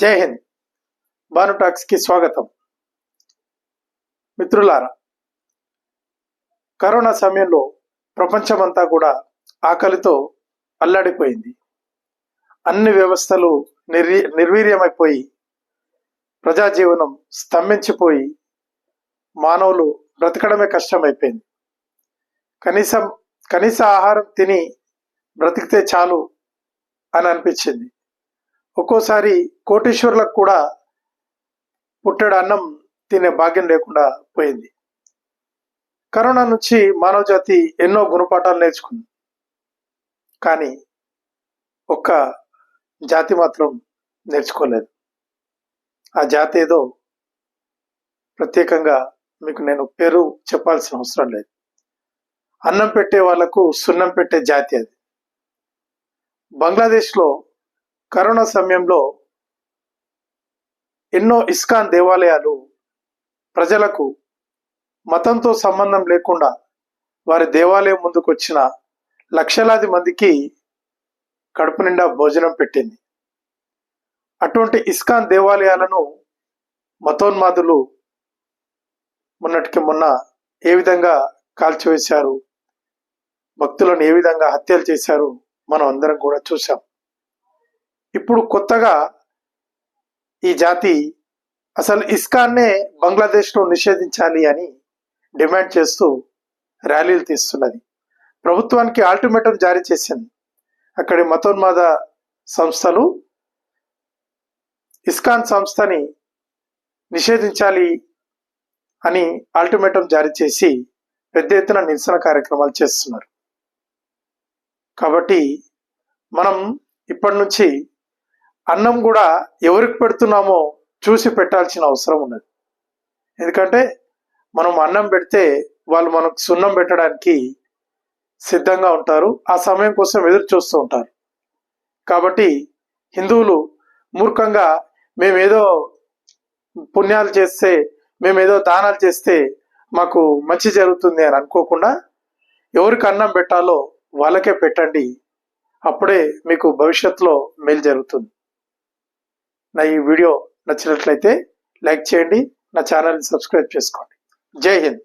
జై హింద్. భాను టాక్స్కి స్వాగతం. మిత్రులారా కరోనా సమయంలో ప్రపంచమంతా కూడా ఆకలితో అల్లాడిపోయింది. అన్ని వ్యవస్థలు నిర్వీ నిర్వీర్యమైపోయి ప్రజాజీవనం స్తంభించిపోయి మానవులు బ్రతకడమే కష్టమైపోయింది. కనీసం కనీస ఆహారం తిని బ్రతికితే చాలు అని అనిపించింది. ఒక్కోసారి కోటీశ్వరులకు కూడా పుట్టెడు అన్నం తినే భాగ్యం లేకుండా పోయింది. కరోనా నుంచి మానవ జాతి ఎన్నో గుణపాఠాలు నేర్చుకుంది. కానీ ఒక్క జాతి మాత్రం నేర్చుకోలేదు. ఆ జాతి ఏదో ప్రత్యేకంగా మీకు నేను పేరు చెప్పాల్సిన అవసరం లేదు. అన్నం పెట్టే వాళ్ళకు సున్నం పెట్టే జాతి అది. బంగ్లాదేశ్లో కరోనా సమయంలో ఎన్నో ఇస్కాన్ దేవాలయాలు ప్రజలకు మతంతో సంబంధం లేకుండా వారి దేవాలయం ముందుకు వచ్చిన లక్షలాది మందికి కడుపు నిండా భోజనం పెట్టింది. అటువంటి ఇస్కాన్ దేవాలయాలను మతోన్మాదులు మొన్నటికి మొన్న ఏ విధంగా కాల్చివేశారు భక్తులను ఏ విధంగా హత్యలు చేశారు మనం అందరం కూడా చూసాం ఇప్పుడు కొత్తగా ఈ జాతి అసలు ఇస్కాన్నే బంగ్లాదేశ్లో నిషేధించాలి అని డిమాండ్ చేస్తూ ర్యాలీలు తీస్తున్నది. ప్రభుత్వానికి ఆల్టిమేటం జారీ చేసింది. అక్కడి మతోన్మాద సంస్థలు ఇస్కాన్ సంస్థని నిషేధించాలి అని ఆల్టిమేటం జారీ చేసి పెద్ద ఎత్తున నిరసన కార్యక్రమాలు చేస్తున్నారు. కాబట్టి మనం ఇప్పటి నుంచి అన్నం కూడా ఎవరికి పెడుతున్నామో చూసి పెట్టాల్సిన అవసరం ఉన్నది. ఎందుకంటే మనం అన్నం పెడితే వాళ్ళు మనకు సున్నం పెట్టడానికి సిద్ధంగా ఉంటారు ఆ సమయం కోసం ఎదురు చూస్తూ ఉంటారు. కాబట్టి హిందువులు మూర్ఖంగా మేమేదో పుణ్యాలు చేస్తే మేమేదో దానాలు చేస్తే మాకు మంచి జరుగుతుంది అని అనుకోకుండా ఎవరికి అన్నం పెట్టాలో వాళ్ళకే పెట్టండి అప్పుడే మీకు భవిష్యత్తులో మేలు జరుగుతుంది. నా ఈ వీడియో నచ్చినట్లయితే లైక్ చేయండి నా ఛానల్ని సబ్స్క్రైబ్ చేసుకోండి. జై హింద్.